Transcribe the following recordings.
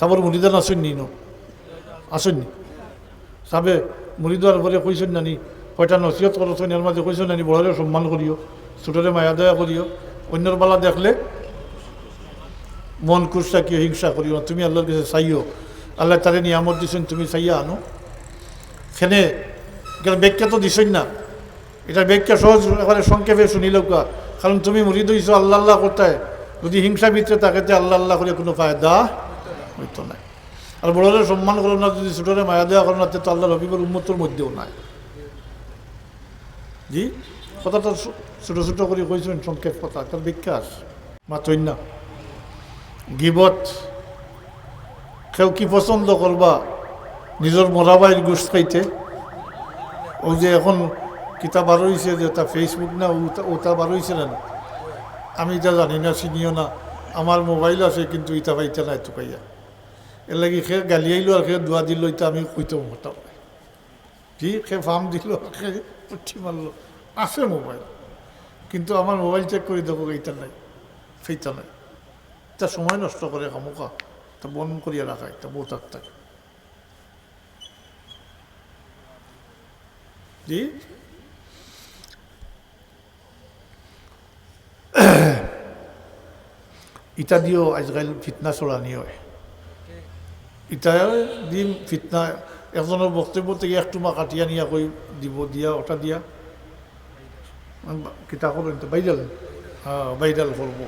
সাবর মুড়িদান আসেননি ন আসেননি সাবে মুড়িদার পরে কইছেন নানি কয়টা নসিহত করছেন এর মাঝে কইছেন নানি বড়রে সম্মান করিও ছোটরে মায়া দয়া করিও অন্যর বেলা দেখলে মন কুরসা কি হিংসা করিও তুমি আল্লাহর কাছে চাইও আল্লাহ তারে নিয়ামত দিছেন তুমি চাইয়া আনো। সেনে এটার ব্যাখ্যা তো দিছেন না। এটার ব্যাখ্যা সহজ এবারে সংক্ষেপে শুনিল কারণ তুমি মুরিদ হইছো আল্লাহ আল্লাহ করতে যদি হিংসা ভিতরে থাকে তে আল্লাহ আল্লাহ করে কোনো ফায়দা হইতো না আর বড়রে সম্মান করো না, যদি ছোটরে মায়া দেওয়া করো না তে তো আল্লাহ রবিবার উন্মতর মধ্যেও নাই। জি? কথাটা ছোট ছোট করে কইছেন সংক্ষেপ কথা তার আছে মাতই না গিবত কেউ কি পছন্দ করবা নিজের মরাবাইর গোস খাইতে? ও যে এখন কিতাব বার হয়েছে যে ওটা ফেসবুক না ওটা- বার হয়েছে না? আমি এটা জানি না, চিনিও না। আমার মোবাইল আছে, কিন্তু ইটা পাইতে নাই তো পাইয়া। এর লাগি সে গালি আইলো আর সে দোয়া দিল ইটা আমি কইতে হতাম কি? সে ফার্ম দিল সে উঠি মারলো। আছে মোবাইল, কিন্তু আমার মোবাইল চেক করে দেখো এইটা নাই, সেইটা নাই। তা সময় নষ্ট করে খামোকা তা বন করিয়া রাখা একটা বউ থাকে। জি ইটা দিও আজকাল ফিতনা চড়ানি হয়। ইটা দিম ফিতনা। এজনের বক্তব্য থেকে এক টুমা কাটিয়া নিয়া কই দিব দিয়া ওটা দিয়া। কিতা করবেন তো বাইডাল হ্যাঁ বাইডাল করব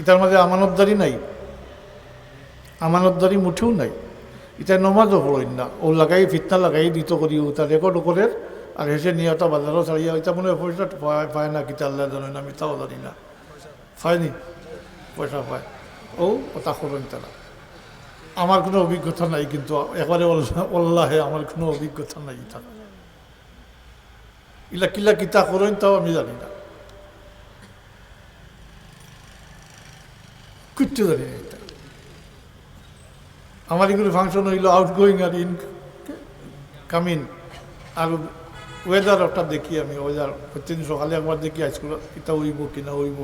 ইটার মাঝে আমানতদারি নাই। আমানতদারি মুঠেও নাই। এটা নমাজও পড়েন না ও লাগাই ফিতনা লাগাই দিত করি ও তার রেকর্ড করে আর হেসে নিয়ে ওটা বাজারও ছাড়িয়া ওইটা মনে হয় পয়সা পায় না কিতা আল্লাহ জানে না তাও জানি না। পায়নি পয়সা পায়। ও ওটা করেন তারা আমার কোনো অভিজ্ঞতা নাই, কিন্তু একবারে অল্লাহে আমার কোনো অভিজ্ঞতা নাই এটা। ইলা কিলা কিতা করেন তাও আমি জানি না। কিচ্ছু জানি না এটা। আমার এগুলো ফাংশন হইল আউট গোয়িং আর ইন কামিং আর ওয়েদার ওটা দেখি আমি ওয়েদার প্রতিদিন সকালে একবার দেখি আজকে কিতা হইব, কিনা হইব।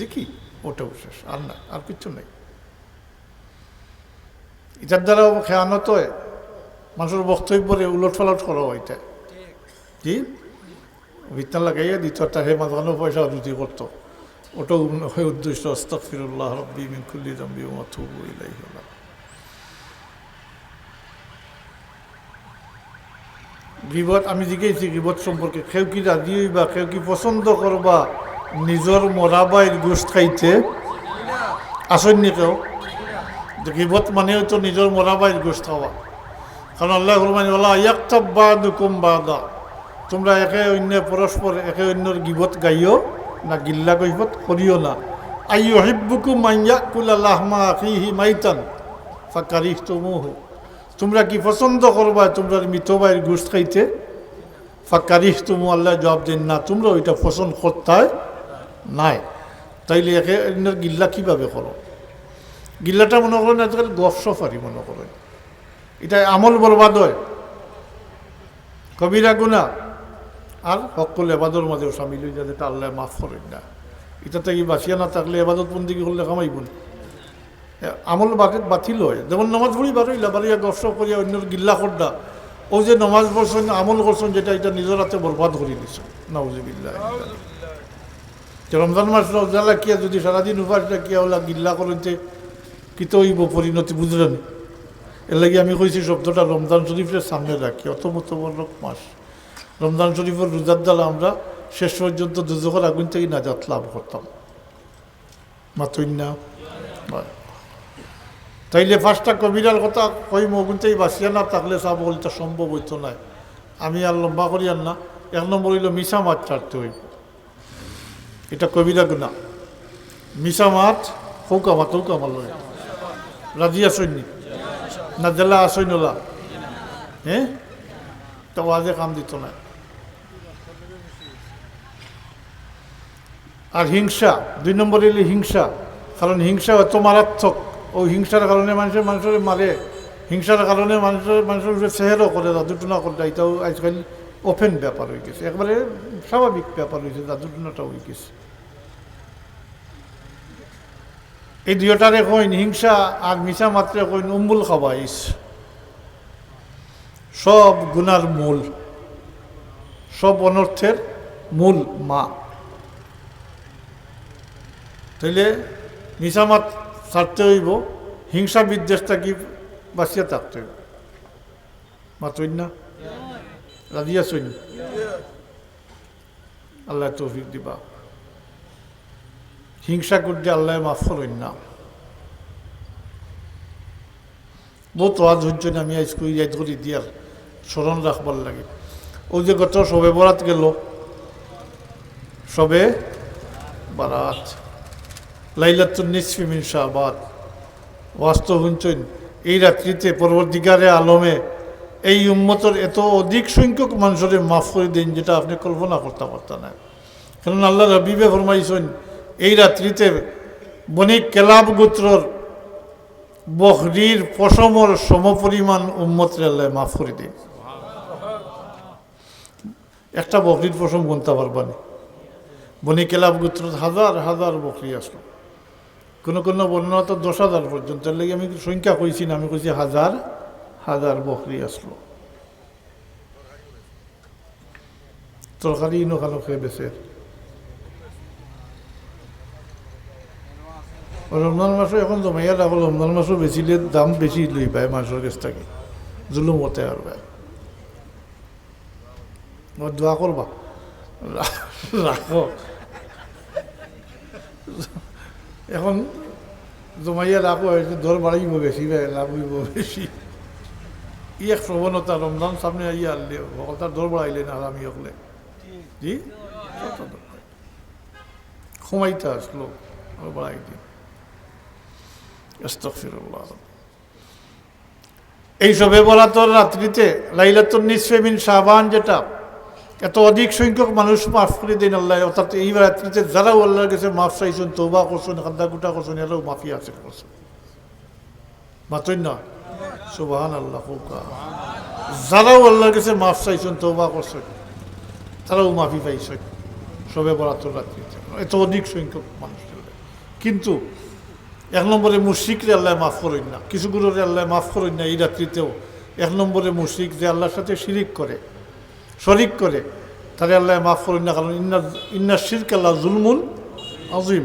দেখি। ওটাও শেষ আর না, আর কিচ্ছু নেই। এটার দ্বারাও খেয়ানত মানুষের বক্তব্যরে উলট ফালট করা এটা। জি ভিতনা লাগাইয়া দিত তার হে মাঝখানে পয়সা রুটি করতো। ওটাও হয় উদ্দেশ্য, আস্তাগফিরুল্লাহ রব্বি মিন কুল্লি যামবি ওয়া আতুবু ইলাইহি গিবত, আমি জিজ্ঞেসি গিবত সম্পর্কে, কেউ কি রাজি হইবা, কেউ কি পছন্দ করবা নিজর মরাবাইর গোস খাইতে আসেননি কেউ। গিবত মানে হয়তো নিজর মরাবাইর গোস খাওয়া কারণ আল্লাহ রহমান বলা ইয়াক্তাব বা দুকুম বাদা। তোমরা একে অন্য পরস্পর একে অন্যর গিবত গাইও না, গিল্লা গৈবত করিও না। আইয়ু হিব্বুকু মাইয়া কুলা লাহমা আখিহি মাইতান ফাকারিহ তুমুহু তোমরা কি পছন্দ করবা তোমরা মিতবাইয়ের গোষ্ঠ খাইতে? ফাকারিহ তুমু আল্লাহ জবাব দেন, না তোমরা ওইটা পছন্দ করতে নাই। তাইলে একে অন্যের গিল্লা কীভাবে করো গিল্লাটা মনে করেন আজকাল গফ সফারি মনে করেন। এটা আমল বরবাদ হয়। কবিরা গুণা। আর সকল এবাদর মাঝেও সামিল হয়ে যায় যেটা আল্লাহ মাফ করেন না। এটা থেকে বাঁচিয়া না থাকলে এবাদত বন্দি করলে কামাইব না। আমল বাকি বাতিল হয়। যেমন নমাজ পড়ি বারোইলা বাড়িয়া গসব করিয়া অন্যর গিল্লা করডা ও যে নমাজ পড়ছেন, আমল করছেন, যেটা এটা নিজের হাতে বরবাদ করে দিছে। নাউজিবিল্লাহ। যে রমজান মাস রোজালা কিয়া যদি সারাদিন উপাসটা কিয়া ওলা গিল্লা করতে কিত হইব পরিণতি, বুঝলেন? এর লাগে আমি কইছি শব্দটা রমজান শরীফের সামনে রাখি অত মত বড় মাস। রমজান শরীফের রোজার দ্বারা আমরা শেষ পর্যন্ত দুজকের আগুন থেকে নাজাত লাভ করতাম। মাতই না তাইলে পাঁচটা কবিরার কথা কই মগুনতেই বাঁচিয়া না থাকলে সব বলতে সম্ভব হইতো না আমি আর লম্বা করি আর না, এক নম্বর হইল মিশা মাছ ছাড়তে হইব। এটা কবিরা গুণা মিশা মাছ হৌকা মাত হৌকা মাল রাজি আসইনি না জেলা আসই নলা হ্যাঁ তো আজে কাম দিত না। আর হিংসা, দুই নম্বর হইলে হিংসা। কারণ হিংসা এত মারাত্মক। ও হিংসার কারণে মানুষের মানুষের মারে। হিংসার কারণে মানুষের মানুষের চেহারও করে জাদুটনা করে এটাও আজকাল ওপেন ব্যাপার হয়ে গেছে, একবারে স্বাভাবিক ব্যাপার হয়েছে জাদুটনাটাও হয়ে গেছে। এই দুইটারে কইন, হিংসা আর মিশা মাত্রে কইন উম্বুল খাবাইস সব গুনার মূল, সব অনর্থের মূল মা। তাইলে মিশামাত ছাড়তে হইব, হিংসা বিদ্বেষটা কি বাঁচিয়ে থাকতে হইব? মাতই না? রাজি আসইন আল্লাহ তৌফিক দিবা হিংসা করতে আল্লাহ মাফ করেন না বহুত ওয়াজ হচ্ছে না আমি আজকে ইয়াদ করি দিয়ার স্মরণ রাখবার লাগে ও যে গত সবে বরাত গেল সবে বারাত লাইলাতুন নিসফি মিন শাহবাদ বাস্তব শুনছেন এই রাত্রিতে পরবর্তীকারে আলমে এই উম্মতর এত অধিক সংখ্যক মানুষের মাফ করে দিন যেটা আপনি কল্পনা করতে পারতেন না। কারণ আল্লাহ রবিবে ফরমাইছেন, এই রাত্রিতে বণিক কেলাব গোত্রর বহরির পশমর সমপরিমাণ উম্মতের আল্লাহ মাফ করে দিন। একটা বকরির পশম গুনতে পারবানি বনি কেলাব গোত্র হাজার হাজার বকরি আসলো। কোনো কোনো বর্ণনা তো দশ হাজার পর্যন্ত লাগি আমি সংখ্যা কইছি না, আমি কইছি হাজার। হাজার বকরি আসলো। তরকারি ইনো খানো খেয়ে বেছে রমজান মাসও এখন জমাইয়া রাখো রমজান মাসও বেচিলে দাম বেশি লই পায় মাছের কাছ থেকে। জুলুম হতে আর ও দোয়া করবা রাখো এখন জমাইয়া রাখো দর বাড়াইব বেশি লাভ হইব বেশি ই এক প্রবণতা রমজান সামনে আইয়া আনলে ভগতার দর বাড়াইলেন আর আমি হলে জি? সময়টা আসলো, আর বাড়াই দিন এই সবে বরাতর রাত্রিতে লাইলাতুন নিসফে মিন শাবান যেটা, এত অধিক সংখ্যক মানুষ মাফ করে দিন আল্লাহ, অর্থাৎ এই রাত্রিতে যারাও আল্লাহর কাছে মাফ চাইছেন তৌবা করছেন খাদ্দা কুটা করছেন, এরাও মাফি আছে। করছেন মাতই না? সুবাহান আল্লাহ ফৌকা যারাও আল্লাহর কাছে মাফ চাইছেন তৌবা করছেন, তারাও মাফি পাইছেন। সবে বরাতর রাত্রিতে এত অধিক সংখ্যক মানুষ কিন্তু এক নম্বরে মুশরিকরে আল্লাহ মাফ করেন না। কিছু গুলোরে আল্লাহ মাফ করেন না এই রাত্রিতেও। এক নম্বরে মুশরিক যে আল্লাহর সাথে শিরিক করে, শরিক করে, তারে আল্লাহ মাফ করেন না। কারণ ইন্না ইন্না শিরক আল্লাহ জুলমুন আজিম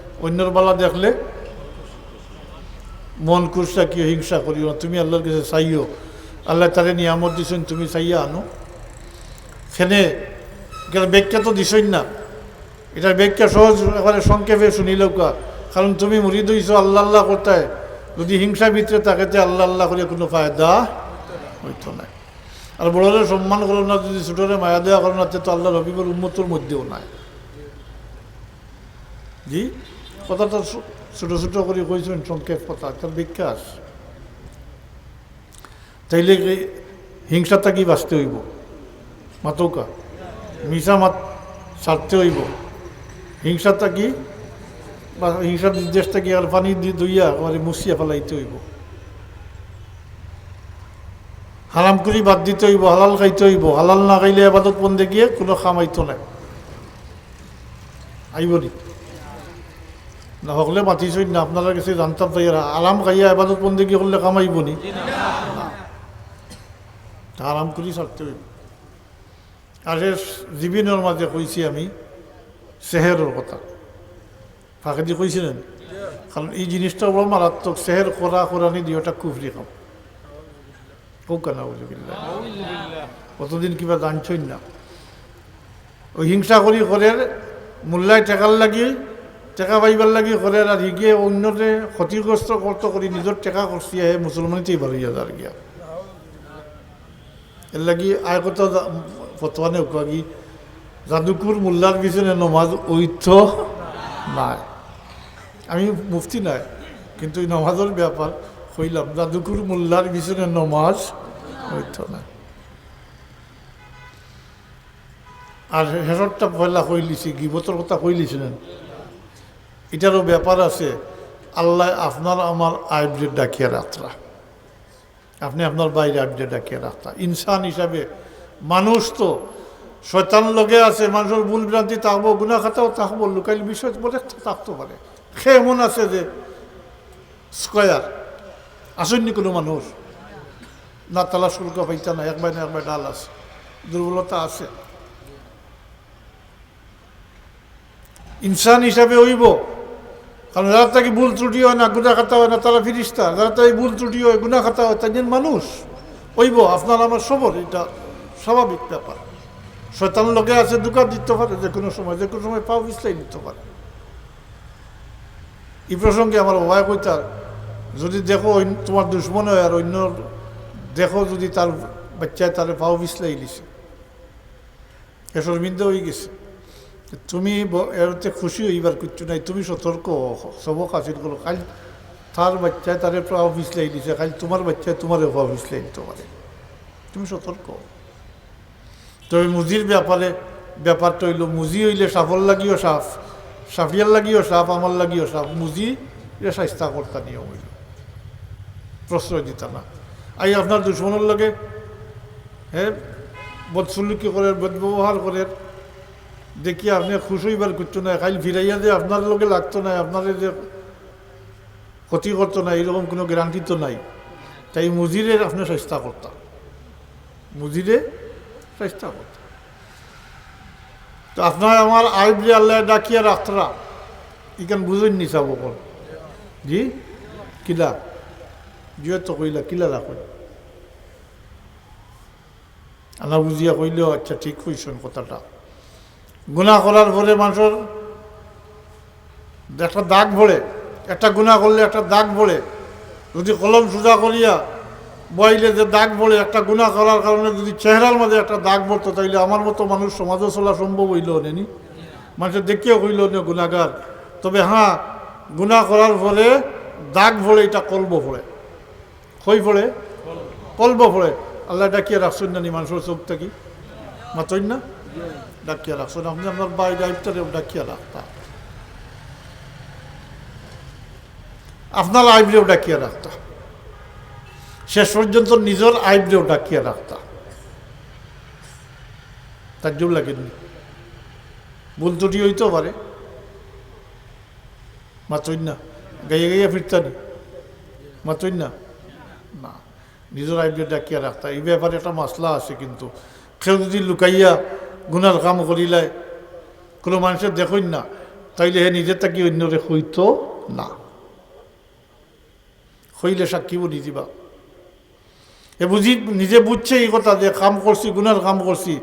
অন্যর বালা দেখলে মন কুরসা কি হিংসা করিও না। তুমি আল্লাহর কাছে চাইও। আল্লাহ তারে নিয়ামত দিছেন, তুমি চাইয়া আনো। সেনে এটার ব্যাখ্যা তো দিছই না। এটার ব্যাখ্যা সহজ এবারে সংক্ষেপে শুনিল কারণ তুমি মুড়ি দইছ আল্লাহ আল্লাহ করতে যদি হিংসা ভিতরে থাকে তাকে আল্লাহ আল্লাহ করে কোনো ফায়দা হইতো না। আর বড়রে সম্মান করো না, যদি ছোটরে মায়া দেওয়া করো না, তো আল্লাহ রবিবর উন্মতর মধ্যেও নাই। জি? কথাটা ছোট ছোট করে কইছেন সংক্ষেপ কথা তার বিকাশ তাইলে হিংসাটা কি বাঁচতে হইব? মাতৌকা। মিশা মাত ছাড়তে হইব। হিংসাটা কি? বা হিংসার নির্দেশটা কি? আর পানি দিয়ে দইয়া মানে মুছিয়া ফেলাইতে হইব। হারাম করি বাদ দিতে হইব, হালাল খাইতে হইব। হালাল না খাইলে আবাদত বন্ধে গিয়ে কোনো খামাইতো নাই। আইব নি। না হকলে মাতিছই না আপনারা কাছে জানতাম তাই আর আরাম খাইয়া আবাদত বন্ধে গিয়ে করলে কামাইব নি? না। আরাম করি ছাড়তে হইব আর জীবনের মাঝে কইছি আমি সেহেরের কথা। ফাঁকে দিয়ে কইছিলেন কারণ এই জিনিসটা বড় মারাত্মক সেহের করা কোরআনি দিওটা কুফরি খাম কৌকানা উজুবিল্লা কতদিন কিবা জানছই না। ওই হিংসা করি করের মূল্যায় টেকার লাগি টেকা পাইবার লাগি করের আর হিগিয়ে অন্যরে ক্ষতিগ্রস্ত করতে করি নিজের টেকা করছি আহে মুসলমানিতেই বাড়িয়া যার গিয়া। এর লাগি আয় কথা ফতোয়ানে কি জাদুকুর মোল্লার পিছনে নমাজ ঐথ নাই। আমি মুফতি নাই, কিন্তু নমাজের ব্যাপার হইলাম জাদুকুর মোল্লার পিছনে নমাজ হইত না আর হেসরটা পয়লা কইলিছি গিবতর কথা কইলিছিলেন এটারও ব্যাপার আছে, আল্লাহ আপনার আমার আইব্রে ডাকিয়া রাত্রা। আপনি আপনার বাইরে আইব্রে ডাকিয়া রাত্রা। ইনসান হিসাবে মানুষ তো শয়তান লগে আছে, মানুষের ভুল ভ্রান্তি থাকব গুণা খাতাও থাকব লোকাল বিষয় বলে থাকতে পারে। সে এমন আছে যে স্কয়ার, আসেননি কোনো মানুষ? না তালা শুল্ক পাইতা না একবার না একবার ডাল আছে। দুর্বলতা আছে। ইনসান হিসাবে হইব কারণ যারা তাকে ভুল ত্রুটি হয় না গুণা খাতা হয় না, তারা ফিরিস্তা। যারা তাই ভুল ত্রুটি হয় গুণা খাতা হয় তাই মানুষ। হইব আপনার আমার সবর এটা স্বাভাবিক ব্যাপার। শয়তান লোকে আছে দোকান দিতে পারে, যে কোনো সময়, যে কোনো সময় পাও বিছলাই নিতে পারে। এই প্রসঙ্গে আমার বাবা কইতার যদি দেখো তোমার দুশ্মন হয় আর অন্য দেখো যদি তার বাচ্চায় তার পাও বিছলাই দিছে এ শর্মিন্দা হয়ে গেছে। তুমি এরতে খুশি হইবার কিচ্ছু নাই। তুমি সতর্ক সবক হাসিল করো কাল তার বাচ্চায় তারে পাও বিছলাই দিছে। কাল তোমার বাচ্চায় তোমার পাও বিছলাই দিতে পারে। তুমি সতর্ক তবে মুজির ব্যাপারে, ব্যাপারটা হইল, মুজি হইলে সাফল লাগিও সাফ। সাফিয়ার লাগিও সাফ, আমার লাগিও সাফ। মুজি এটা স্বাস্থ্য কর্তা নিয়ম হইল। প্রশ্রয় দিতা না। আই আপনার দুশ্মনের লগে হ্যাঁ বদসুলুকি করে, বদব্যবহার করে দেখি আপনি খুশ হইবার করতো না খাইল ফিরাইয়া যে আপনার লোকে লাগতো না আপনার যে ক্ষতি করতো না এরকম কোনো গ্যারান্টি তো নাই। তাই মুজিরে আপনি চেষ্টা করতাম মুজিরে চেষ্টা করতাম তো আপনার আমার আইবরে আল্লাহ ডাকিয়া রাখতরা ইখান বুঝেন নি চাব কল। জি? কিলা? জিও তো কইলা, কিলা রাখুন আনা বুঝিয়া কইলেও আচ্ছা ঠিক কইছেন কথাটা। গুণা করার পরে মানুষের একটা দাগ ভরে, একটা গুণা করলে একটা দাগ ভরে। যদি কলম সোজা করিয়া বইলে যে দাগ ভরে, একটা গুণা করার কারণে যদি চেহারার মধ্যে একটা দাগ ভরতো, তাইলে আমার মতো মানুষ সমাজে চলা সম্ভব হইল নেনি? মানুষের দেখিও হইল নে গুণাগার তবে হ্যাঁ গুণা করার ফলে দাগ ভরে এটা কলব ভরে। কই ভরে? কলব ভরে। আল্লাহ ডাকিয়ে রাখছেন নি মানুষের চোখ থাকি। মাতই না? ডাকিয়া রাখছেন আপনি আপনার বাইরে আইপটারেও ডাকিয়া রাখতা আপনার আইবরেও ডাকিয়া রাখতা শেষ পর্যন্ত নিজের আইবরেও ডাকিয়া রাখতা তার জন্য লাগেনি। ভুল ত্রুটি হইতেও পারে। মাতই না। গাইয়ে গাইয়ে ফিরতানি মাতই না। না। নিজের আইবরে ডাকিয়া রাখতা এই ব্যাপারে একটা মাসলা আছে কিন্তু। কেউ যদি লুকাইয়া গুনার কাম করিলাই কোনো মানুষের দেখইন না, তাইলে হে নিজের তাকি অন্যরে হইত না। হইলে সাক্ষী বলি দিবা এ বুঝি নিজে বুঝছে এই কথা যে কাম করছি গুনার কাম করছি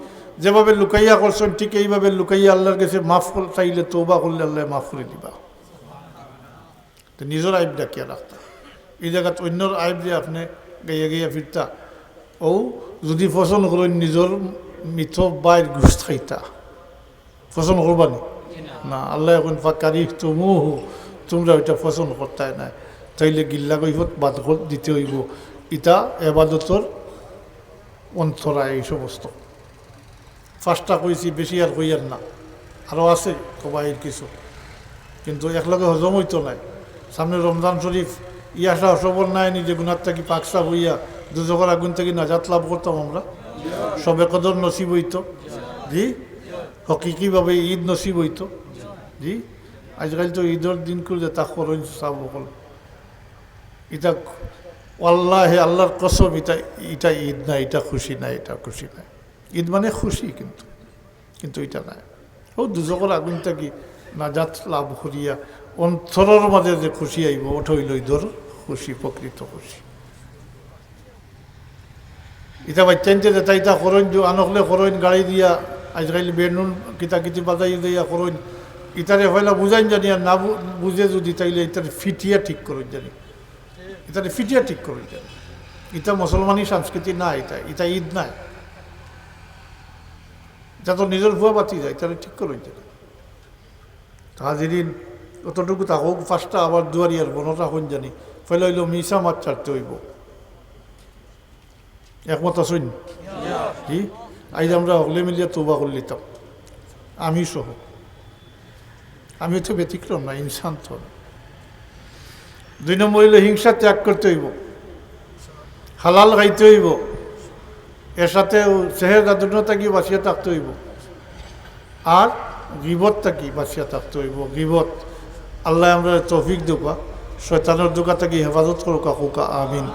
যেভাবে লুকাইয়া করছেন ঠিক এইভাবে লুকাইয়া আল্লাহর কাছে মাফ চাইলে তৌবা করলে আল্লাহ মাফ করে দিবা। তো নিজের আইব ডাকিয়া রাখতা এই জায়গাত অন্যর আইব যে আপনি গাইয়া গাইয়া ফিরতা ও যদি পছন্দ করেন নিজের মিথ বাইর ঘুষ খাইতা পছন্দ করবানি না? আল্লাহ এখন ফাঁকারি তুমু তোমরা ওইটা পছন্দ করতাই নাই। তাইলে গিল্লা কইব বাদ দিতে হইব। ইটা এবাদতর অন্তরা এই সমস্ত। ফার্স্টটা কইছি বেশি আর কইয়ার না। আরও আছে কবাইর কিছু। কিন্তু একলগে হজম হইতো নাই। সামনে রমজান শরীফ ইয়াসা সবর নাই নিজে গুণার থাকি পাকসা হইয়া দুজকের আগুন থেকে নাজাত লাভ করতাম আমরা। সবে কদর নসিব হইতো। জি? হকিকিভাবে ঈদ নসিব হইতো? জি? আজকাল তো ঈদের দিন করে তা করুন চাব এটা আল্লাহ, আল্লাহর কসম, এটা এটা ঈদ না, এটা খুশি না, এটা খুশি না। ঈদ মানে খুশি কিন্তু কিন্তু এটা নাই ও দুজকের আগুন থাকি নাজাত লাভ করিয়া, অন্তরের মাঝে যে খুশি আইব, ওটা হইল ঈদর খুশি, প্রকৃত খুশি। ইটা বাচ্চান যে এটা ইটা করইন যে আনকলে করইন গাড়ি দিয়া আজকাল বেনুন কিতা কিতি বাজাই দিয়া করইন ইটারে হইলা বুঝাইন জানি আর না বুঝে যদি তাইলে ইটারে ফিটিয়া ঠিক করইন জানি। ইটারে ফিটিয়া ঠিক করইন জানি। ইতা মুসলমানি সংস্কৃতি না এটা এটা ঈদ নাই এটা তো নিজের ভুয়া বাতি যায় ইটারে ঠিক করইন জানি। হাজিরিন, অতটুকু থাকুক, পাঁচটা আবার দুয়ারিয়ার বনটা হন জানি। ফলে হইল মিশা মাছ ছাড়তে হইব। একমত আসুন কি? আজ আমরা হলে মিলিয়ে তোবা করে নিতাম। আমি সহ। আমি তো ব্যতিক্রম না, ইনসান তো দুই নম্বর হইল হিংসা ত্যাগ করতে হইব। হালাল গাইতে হইব। এর সাথে চেহের দাদুনতা কি বাঁচিয়ে থাকতে হইব? আর গিবতটা কি বাঁচিয়ে থাকতে হইব? গিবত। আল্লাহ আমরা তৌফিক দেবা। শয়তানের দোকা থেকে হেফাজত করুক কাকুকা আমিন।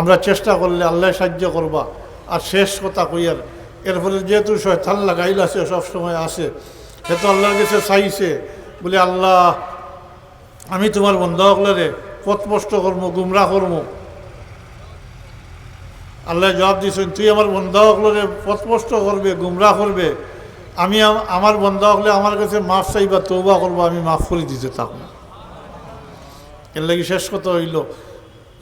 আমরা চেষ্টা করলে আল্লাহ সাহায্য করবা। আর শেষ কথা কইয়ার এর ফলে যেহেতু শয়তান লাগাইল আছে সবসময় আছে তো আল্লাহর কাছে চাইছে। বলে, আল্লাহ, আমি তোমার বন্ধ হকলে পথস্পষ্ট কর্ম গুমরা কর্ম। আল্লাহ জবাব দিয়েছেন, তুই আমার বন্ধ হকলে পথস্পষ্ট করবে গুমরা করবে। আমি আমার বন্ধ হকলে আমার কাছে মাফ চাইবা তৌবা করব, আমি মাফ করে দিতে থাকব। এর লাগি শেষ কথা হইল।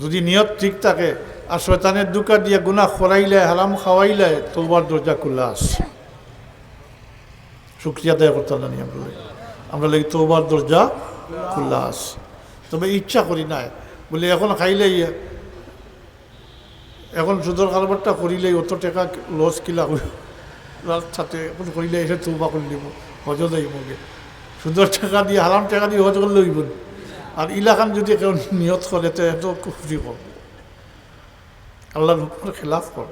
যদি নিয়ত ঠিক থাকে, আর শয়তানের দুকা দিয়ে গুণা খরাইলে হারাম খাওয়াইলে তোবার দরজা খোলা আছে শুক্রিয়া দেয় করতে না নিয়ে আমরা। আমরা লাগি তোবার দরজা খোলা আছে তবে ইচ্ছা করি নাই বলে এখন খাইলেই, এখন সুদর কারবারটা করিলেই অত টাকা লস কিলা সাথে এখন করিলে এসে তোবা করে দিব হজ যাইব সুদর টাকা দিয়ে হারাম টাকা দিয়ে হজ করলে না। আর ইলাকান যদি কেউ নিয়ত করে, তো এত কুফরি কর আল্লাহর হুকুমের খেলাফ কর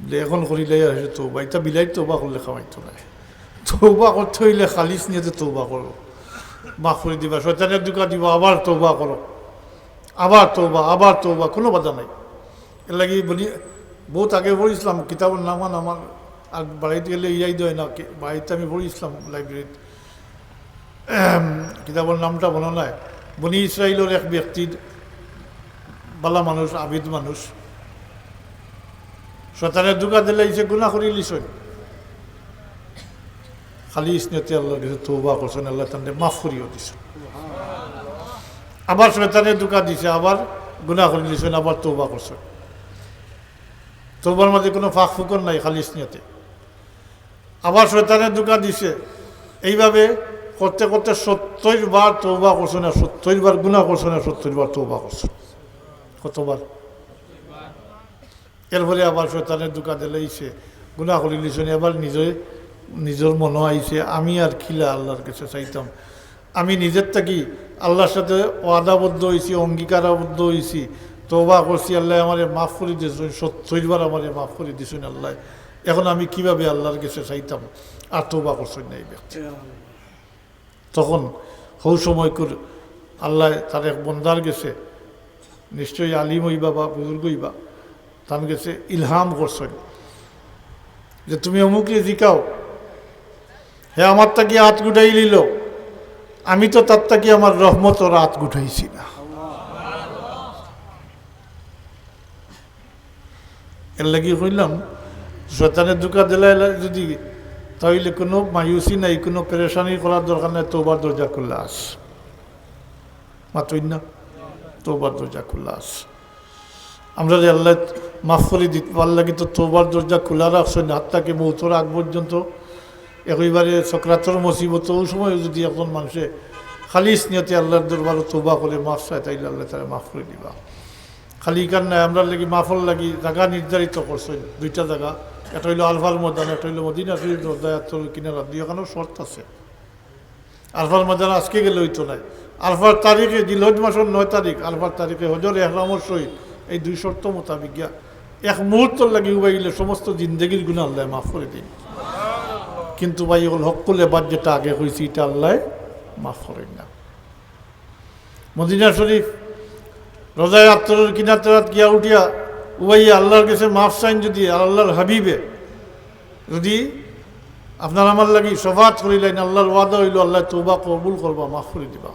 বলে এখন করিলে আসে তৌবা। এটা বিলাই তৌবা করলে খাওয়াইতো না। তৌবা করতে হইলে খালিস নিয়ে তো তৌবা করো। মাফ করে দিবা, শয়তানের দুকা দিব, আবার তৌবা করো। আবার তৌবা আবার তৌবা, কোনো বাধা নাই। এর লাগি বলি, বহুত আগে পড়িছিলাম কিতাবের নামান আমার আর বাড়িতে গেলে ইয়াই দেয় না বাড়িতে আমি পড়িছিলাম লাইব্রেরিতে। কিতাবের নামটা মনে নাই। বনি ইসরায়েলের এক ব্যক্তির বালা মানুষ, আবিদ মানুষ। শতানের দুকা দিলে ইসে গুণা করি লিছই খালি ইসনেতে আল্লাহর কাছে তৌবা করছেন আল্লাহ তাদের মাফ করিও দিছে। আবার শয়তানের দুকা দিছে, আবার গুণা করে দিছেন আবার তৌবা করছেন তৌবার মধ্যে কোনো ফাঁক ফুকন নাই, খালি ইসনিয়তে আবার শয়তানের দুকা দিছে। এইভাবে করতে করতে সত্তর বার তৌবা করছ না, সত্তর বার গুণা করছ না, সত্তর বার তৌবা করছ। কতবার? এরপরে আবার শয়তানের দুকা দিলেইছে গুণা করে লিছেন এবার নিজে, নিজের মনে আইছে, আমি আর খিলা আল্লাহর কাছে চাইতাম? আমি নিজের থাকি, আল্লাহর সাথে ওয়াদাবদ্ধ হয়েছি অঙ্গীকারাবদ্ধ হয়েছি তৌবা করছি, আল্লাহ আমারে মাফ করে দিয়েছেন সত্তরবার আমারে মাফ করে দিয়েছেন আল্লাহ। এখন আমি কীভাবে আল্লাহর কাছে চাইতাম? আর তৌবা করছেন না এই ব্যক্তি। তখন হৌ সময় করে আল্লাহ তার এক বন্দার গেছে, নিশ্চয়ই আলিম হইবা বা বুজুর্গ হইবা তার গেছে ইলহাম করছেন যে তুমি অমুকে জিকাও হে আমার তাকে হাত গুটাই নিল আমি তো তার তাকে আমার রহমত ওর হাত গুটাইছি না। এর লাগি কইলাম, শয়তানের দুকা দিলে যদি তাহলে কোনো মায়ুসি নাই, কোনো পেরেশানি করার দরকার নাই তোবার দরজা খোলা আস। মাতই না তোবার দরজা খোলা আস। আমরা যে আল্লাহ মাফ করে দিতে পারলে কিন্তু তোবার দরজা খোলা রাখছেন? হাতটাকে মৌতর আগ পর্যন্ত। একইবারে সক্রাতর মুসিবত ওই সময় যদি এখন মানুষে খালিস নিয়তে আল্লাহর দরবারও তোবা করে মাফ চায়, তাইলে আল্লাহ তারা মাফ করে দিবা। খালি কার নাই আমরা লাগি মাফল লাগি জায়গা নির্ধারিত করছেন, দুইটা জায়গা। একটা হইল আলফাল ময়দান একটা হইল মদিনা শরীফ দরদায়াতর কিনারা দুই ওখানেও শর্ত আছে। আলফার ময়দান আজকে গেলে হইতো নাই। আলফার তারিখে জিলহজ মাসের নয় তারিখ, আলফার তারিখে হজর এহরামর সহিত এই দুই শর্ত মোতাবিক গিয়া এক মুহূর্ত লাগি উবাইলে সমস্ত জিন্দগির গুণ আল্লাহ মাফ করে দিন। কিন্তু ভাই ওগুলো হকুল এবার যেটা আগে হয়েছে এটা আল্লাহ মাফ করেন না। মদিনা শরীফ, রোজায় আত্মরের কিনাতরাত গিয়া উঠিয়া ওই আল্লাহর কাছে মাফ চাইন যদি, আল্লাহর হাবিবে। যদি আপনার আমার লাগি সবাত করিলেন, আল্লাহর ওয়াদা হইল, আল্লাহ তোবা কবুল করবা, মাফ করে দিবা।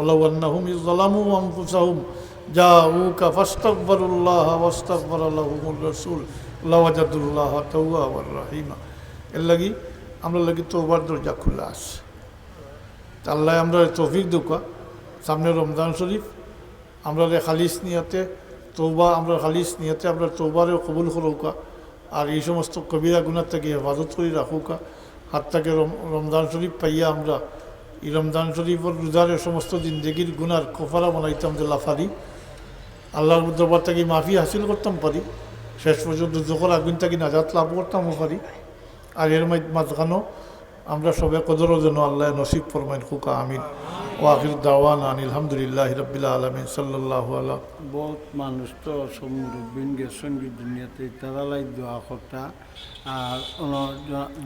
আল্লাহ আন্নাহুম ইজলামু আনফুসাহুম যা উ কা ফাস্তাকবারুল্লাহ ওয়াস্তাকবার আল্লাহুমুর রাসূল আল্লাহ ওয়াজাদুল্লাহ তাওয়াবুর রাহিমা। এর লাগি আমরা লাগি তোবার দরজা খোলা আছে আল্লাহ আমরা তৌফিক দুকা সামনে রমজান শরীফ, আমরা খালিস নিয়তে তৌবা আমরা খালিস নিয়তে আমরা তৌবারে কবুল করুকা। আর এই সমস্ত কবিরা গুণার থেকে হেফাজত করে রাখুকা। হাত থেকে রম- রমজান শরীফ পাইয়া আমরা এই রমজান শরীফের রোজারের সমস্ত জিন্দগির গুনার কফারা বানাইতাম যে লাফারি। আল্লাহর দরবার থেকে মাফি হাসিল করতাম পারি। শেষ পর্যন্ত যখন আগুন থেকে নাজাত লাভ করতামও পারি। আর এর মাঝ- মাঝখানেও আমরা সবে কদরও যেন আল্লাহ নসিব ফরমাইন, খুকা, আমিন। ও আখির দাওয়ান আলহামদুলিল্লাহ রবিল আলমিন সাল্লাহ আল্লাহ বহুত মানুষ তো সব মুরব্বিন গেছেন দুনিয়াতে তারা লাই দোয়া করতা। আর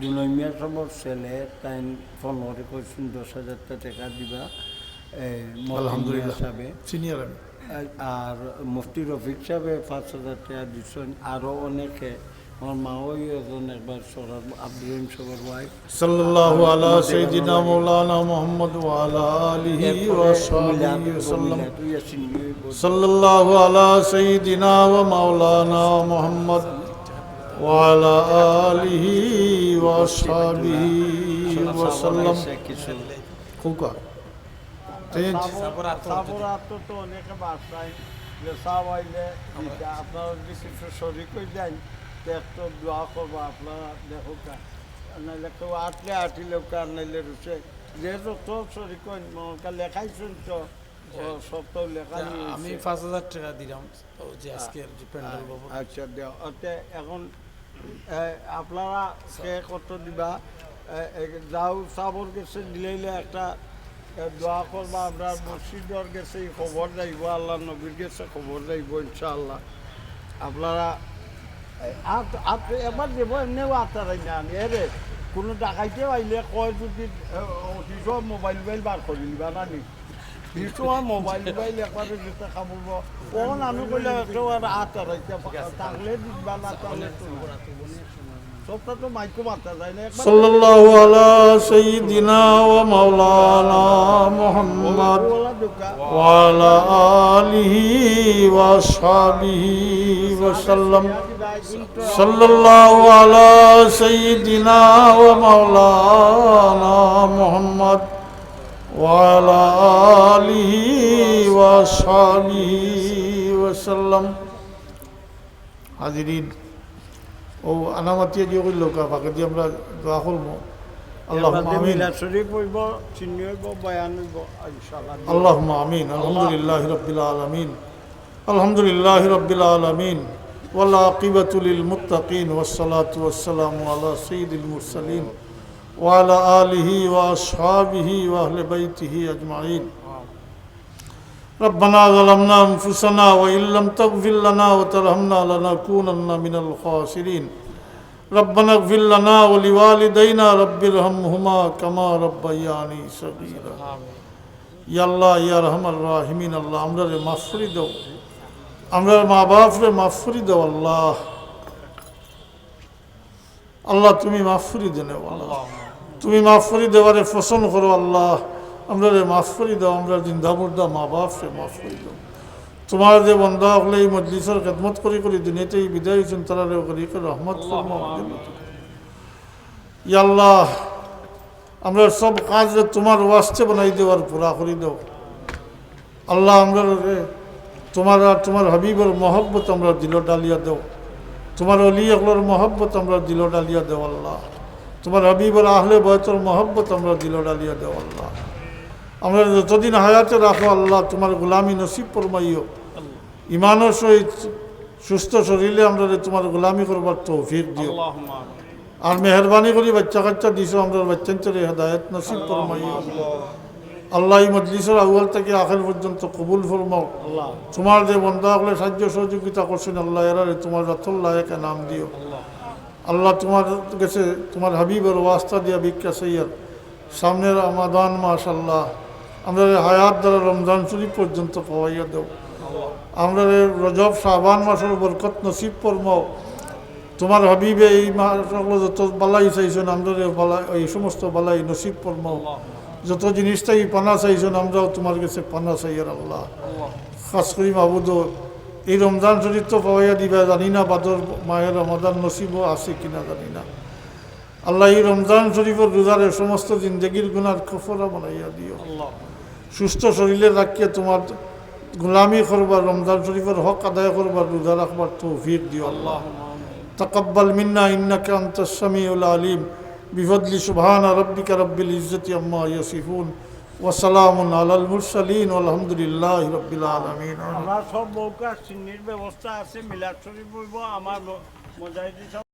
দুনমিয়া সবর ছেলে তাই ফোন করে কইছেন দশ হাজারটা টাকা দিবা। আলহামদুলিল্লাহ। সিনিয়র আর মুফতি রফিক সাহেবে পাঁচ হাজার টাকা দিচ্ছেন। আরও অনেকে আমার মাও এজন একবার সরার আব্দুল রহিম সবার ওয়াইফ সাল্লাল্লাহু আলা সাইয়্যিদিনা মাওলানা মুহাম্মদ ওয়া আলা আলিহি ওয়া সাহবিহি ওয়াসাল্লাম। সাল্লাল্লাহু আলা সাইয়্যিদিনা ওয়া মাওলানা মুহাম্মদ ওয়া আলা আলিহি ওয়া সাহবিহি ওয়াসাল্লাম। কিছু খুকা। তেজ সাবরাত তো অনেকে বাসায়। যে সাব আপনারা যদি শরীর করে দেন তো একটু দোয়া করব আপনারা দেখো কা নাইলে কেউ আটলে আটিলে কার নাইলে রুচে যেহেতু তো শরীর লেখাইছেন তো ও সব তো লেখা আমি পাঁচ হাজার টাকা দিলাম যে আজকের যে প্যান্ডেল আচ্ছা দেও। ওতে এখন আপনারা কে কত দিবা? যাও সাবর গেছে দিলেইলে একটা দোয়া করবা আমরা মসজিদর গেছে খবর যাইব আল্লাহ নবীর গেছে খবর যাইব ইনশাআল্লাহ। আপনারা এবার দেব এমনিও আতারাই না এরে কোনো ডাকাইতে আইলে কয় যদি মোবাইল মোবাইল বার করে নিবা না নি? কিছু মোবাইল মোবাইল একবারে যেতে খাবব কখন আমি কইলে কেউ আর দিবা না তাহলে তো না। সবটা তো মাইকো মাতা যায় না। একবার সাল্লাল্লাহু আলা সাইয়্যিদিনা ওয়া মাওলানা মুহাম্মদ ওয়া আলা আলিহি ওয়া সাহবিহি ওয়াসাল্লাম সাল্লাল্লাহু আলা সাইয়্যিদিনা ওয়া মাওলানা মুহাম্মদ ওয়া আলা আলিহি ওয়া সাহবিহি ওয়াসাল্লাম হাজিরিন ও আনামাতিয়া দিয়ে কইল কা ফাঁকে দিয়ে আমরা দোয়া করবো আল্লাহ আমিন মিলাদ শরীফ হইব চিনি হইব বয়ান হইব ইনশাআল্লাহ اللهم امين الحمد لله رب العالمين الحمد لله رب العالمين والعاقبة للمتقين والصلاة والسلام على سيد المرسلين وعلى آله وأصحابه وأهل بيته أجمعين ربنا ظلمنا أنفسنا وإن لم تغفر لنا وترحمنا لنكونن من الخاسرين ربنا اغفر لنا ولوالدينا رب ارحمهما كما ربياني صغيرا ইয়াল্লাহ ইয়া রহমান রাহিমিন আল্লাহ আমরা রে মাফরি দাও আমরা মা বাপ রে মাফরি দাও আল্লাহ। আল্লাহ, তুমি মাফরি দেনে আল্লাহ। তুমি মাফরি দেওয়ারে পছন্দ করো আল্লাহ। আমরা রে মাফরি দাও, আমরা জিন্দা মুর্দা মা বাপ রে মাফরি দাও। তোমার যে বন্ধা হলে এই মজলিসের খেদমত করি করি দুনিয়াতেই বিদায় হয়েছেন তারা রে করি রহমত ইয়াল্লাহ আমরা সব কাজ তোমার ওয়াস্তে বানাই দেওয়ার পুরা করে দাও। আল্লাহ, আমরা তোমার আর তোমার হাবিবের মহব্বত আমরা দিল ডালিয়া দেও। তোমার অলি আকলোর মহব্বত আমরা দিল ডালিয়া দেও আল্লাহ। তোমার হাবিবের আহলে বয়তর মহব্বত আমরা দিল ডালিয়া দেও আল্লাহ। আমরা যতদিন হায়াতে রাখো আল্লাহ তোমার গোলামি নসিব ফরমাইও। ইমানের সহিত সুস্থ শরীরে আমরা তোমার গোলামি করবার তৌফিক দিও। আর মেহরবানি করি বাচ্চা কাচ্চা দিছো আমরা বাচ্চান্তরে হেদায়ত নসিব ফরমাইও। আল্লাহ মজলিসের আউয়াল থেকে আখের পর্যন্ত কবুল ফরমাও। আল্লাহ। তোমার যে বন্ধা হলে সাহায্য সহযোগিতা করছেন আল্লাহ এরারে তোমার রাতুল্লাহকে নাম দিও। আল্লাহ। তোমার কাছে তোমার হাবিবের ওয়াস্তা দিয়া ভিক্ষা সৈয়ার সামনের আমাদান মাস আল্লাহ আমরা হায়াত দ্বারা রমজান শরীফ পর্যন্ত পাওয়াইয়া দেও। আমরা রজব শাহবান মাসের বরকত নসিব ফরমাও। তোমার হাবিবে এই মাসগুলো যত বালাই চাইছেন আমরা এই বালাই এই সমস্ত বালাই নসিব ফরমাও। যত জিনিসটাই পানা চাইছেন আমরাও তোমার কাছে পানা চাই আর আল্লাহ। খাস করি মাবুদ এই রমজান শরীর তো পাওয়াইয়া দিবা জানি না বাদর মায়ের রমাদান নসিবও আছে কিনা জানি না। আল্লাহ এই রমজান শরীফের রোজারে সমস্ত জিন্দগির গুণার খফরা বানাইয়া দিও। সুস্থ শরীরে রাখিয়ে তোমার গুলামি করবার রমজান শরীফের হক আদায় করবার রোজা রাখবার তৌফিক দিও আল্লাহ। তাকব্বাল মিন্না ইন্নাকে ওলা আলিম। العليم বিফদলি সুবহান রব্বিকা রব্বিল ইজ্জতি আম্মা ইয়াসিফুন ওয়াসালাম আলাল মুরসালিন আলহামদুলিল্লাহ রব্বিল আলমিন আমরা সব বউকা চিনির ব্যবস্থা আছে মিলাদ শরীফ বইব আমার মজাহিদি